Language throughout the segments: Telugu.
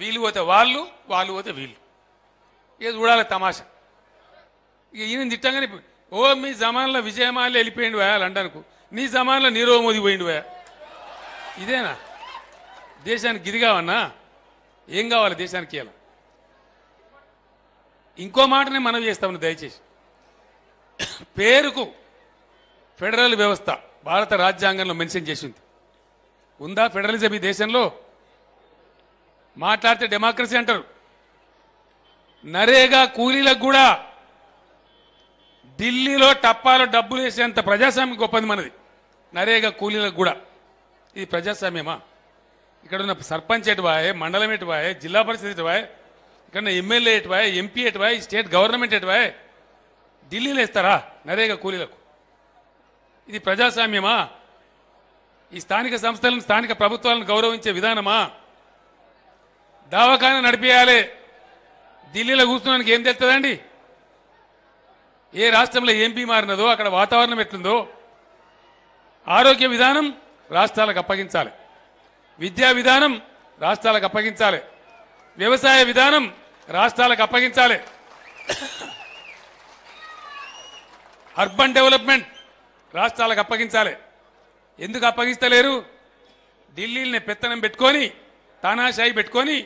వీళ్ళు పోతే వాళ్ళు వాళ్ళు పోతే వీళ్ళు. ఇక చూడాలి తమాషా. ఇక ఈయన తిట్టంగానే ఓ మీ జమాన్లో విజయమాలి వెళ్ళిపోయిండు వేయాలంటనుకో లండన్కు. నీ జమాన్లో నీరవ్ మోదీ పోయిండు వా ఇదేనా? దేశానికి ఇది కావన్నా? ఏం కావాలి దేశానికి ఇలా ఇంకో మాటనే మనం చేస్తామని దయచేసి. పేరుకు ఫెడరల్ వ్యవస్థ భారత రాజ్యాంగంలో మెన్షన్ చేసింది. ఉందా ఫెడరలిజం ఈ దేశంలో? మాట్లాడితే డెమోక్రసీ అంటారు. నరేగా కూలీలకు కూడా ఢిల్లీలో టప్పాలో డబ్బులు వేసేంత ప్రజాస్వామ్యం గొప్పది మనది. నరేగా కూలీలకు కూడా. ఇది ప్రజాస్వామ్యమా? ఇక్కడ ఉన్న సర్పంచ్ ఎటువాయే మండలం ఎటువాయే జిల్లా పరిషత్ ఎటువాయే ఇక్కడ ఉన్న ఎమ్మెల్యే ఎటువాయే ఎంపీ ఎటువాయే స్టేట్ గవర్నమెంట్ ఎటువాయే ఢిల్లీలో ఇస్తారా నరేగా కూలీలకు? ఇది ప్రజాస్వామ్యమా? ఈ స్థానిక సంస్థలను స్థానిక ప్రభుత్వాలను గౌరవించే విధానమా? దవాఖాన నడిపేయాలి. ఢిల్లీలో కూర్చున్నానికి ఏం తెలుస్తుందండి? ఏ రాష్ట్రంలో ఏం బీమారినదో అక్కడ వాతావరణం ఎట్లుందో ఆరోగ్య విధానం రాష్ట్రాలకు అప్పగించాలి. విద్యా విధానం రాష్ట్రాలకు అప్పగించాలి. వ్యవసాయ విధానం రాష్ట్రాలకు అప్పగించాలి. అర్బన్ డెవలప్మెంట్ రాష్ట్రాలకు అప్పగించాలి. ఎందుకు అప్పగిస్తలేరు? ఢిల్లీని పెత్తనం పెట్టుకొని తానాషాయి పెట్టుకొని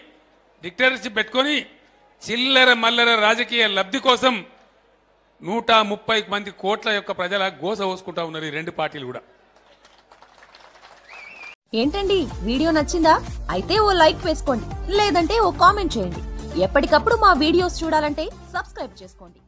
డిక్టేటర్షిప్ పెట్టుకొని చిల్లర మల్లర రాజకీయ లబ్ధి కోసం నూట ముప్పై మంది కోట్ల యొక్క ప్రజల గోస పోసుకుంటా ఉన్నారు ఈ రెండు పార్టీలు కూడా. ఏంటండి? వీడియో నచ్చిందా? అయితే ఓ లైక్ వేసుకోండి. లేదంటే ఓ కామెంట్ చేయండి. ఎప్పటికప్పుడు మా వీడియోస్ చూడాలంటే సబ్స్క్రైబ్ చేసుకోండి.